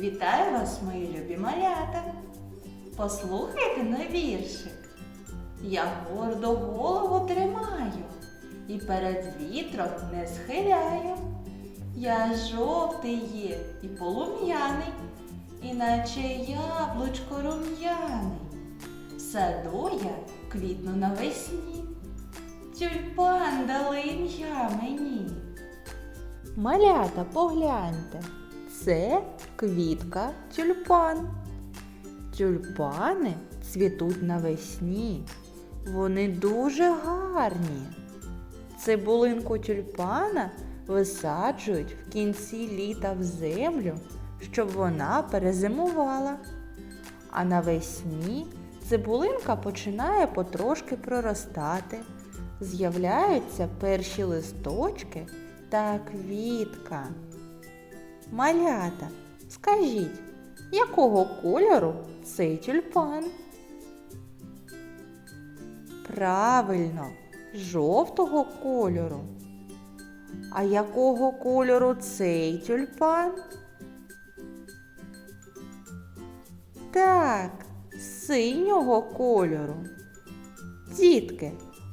Вітаю вас, мої любі малята! Послухайте на віршик. Я гордо голову тримаю і перед вітром не схиляю. Я жовтий є і полум'яний, іначе яблучко рум'яний. В саду я квітну навесні. Тюльпан дали ім'я мені. Малята, погляньте, це квітка тюльпан. Тюльпани цвітуть навесні. Вони дуже гарні. Цибулинку тюльпана висаджують в кінці літа в землю, щоб вона перезимувала. А навесні цибулинка починає потрошки проростати. З'являються перші листочки та квітка. Малята, скажіть, якого кольору цей тюльпан? Правильно, жовтого кольору. А якого кольору цей тюльпан? Так, синього кольору. Дітки,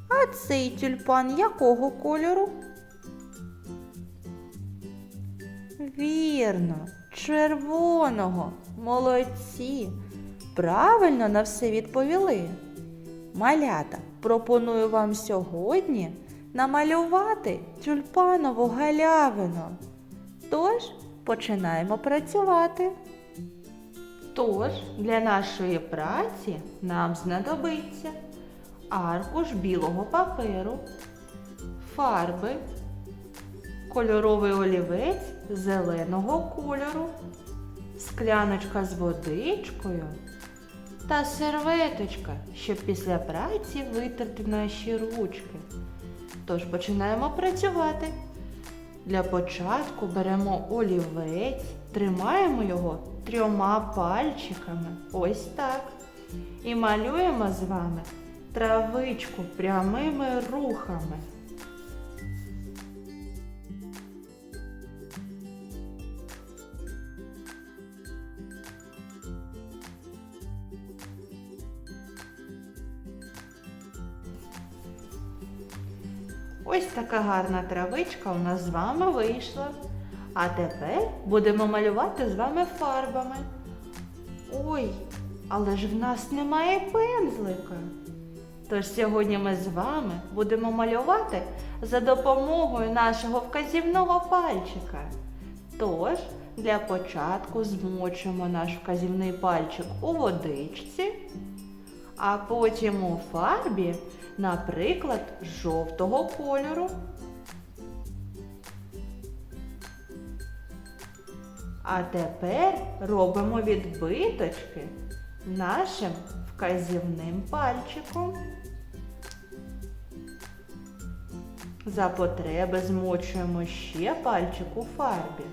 а цей тюльпан якого кольору? Вірно, червоного. Молодці. Правильно на все відповіли. Малята, пропоную вам сьогодні намалювати тюльпанову галявину. Тож починаємо працювати. Тож для нашої праці нам знадобиться аркуш білого паперу, фарби, кольоровий олівець зеленого кольору, скляночка з водичкою та серветочка, щоб після праці витерти наші ручки. Тож починаємо працювати. Для початку беремо олівець, тримаємо його трьома пальчиками. Ось так. І малюємо з вами травичку прямими рухами. Ось така гарна травичка у нас з вами вийшла. А тепер будемо малювати з вами фарбами. Ой, але ж в нас немає пензлика. Тож сьогодні ми з вами будемо малювати за допомогою нашого вказівного пальчика. Тож, для початку змочимо наш вказівний пальчик у водичці, а потім у фарбі, наприклад, жовтого кольору. А тепер робимо відбиточки нашим вказівним пальчиком. За потреби змочуємо ще пальчик у фарбі.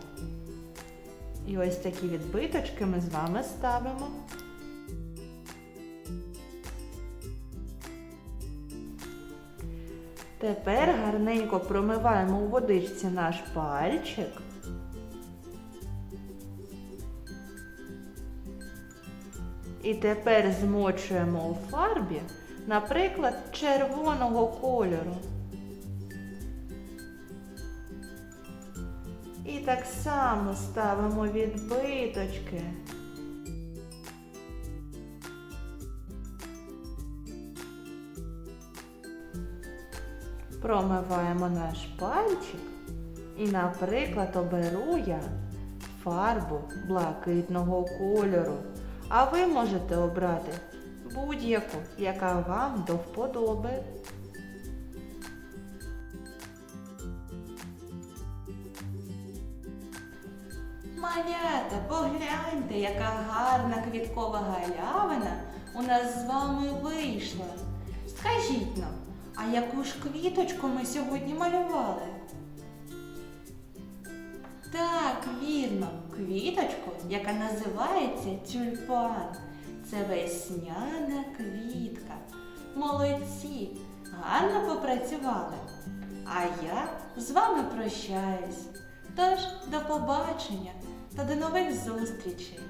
І ось такі відбиточки ми з вами ставимо. Тепер гарненько промиваємо у водичці наш пальчик. І тепер змочуємо у фарбі, наприклад, червоного кольору. І так само ставимо відбиточки. Промиваємо наш пальчик і, наприклад, оберу я фарбу блакитного кольору. А ви можете обрати будь-яку, яка вам до вподоби. Малята, погляньте, яка гарна квіткова галявина у нас з вами вийшла. Скажіть нам, а яку ж квіточку ми сьогодні малювали? Так, вірно, квіточку, яка називається тюльпан. Це весняна квітка. Молодці, гарно попрацювали. А я з вами прощаюсь. Тож до побачення та до нових зустрічей!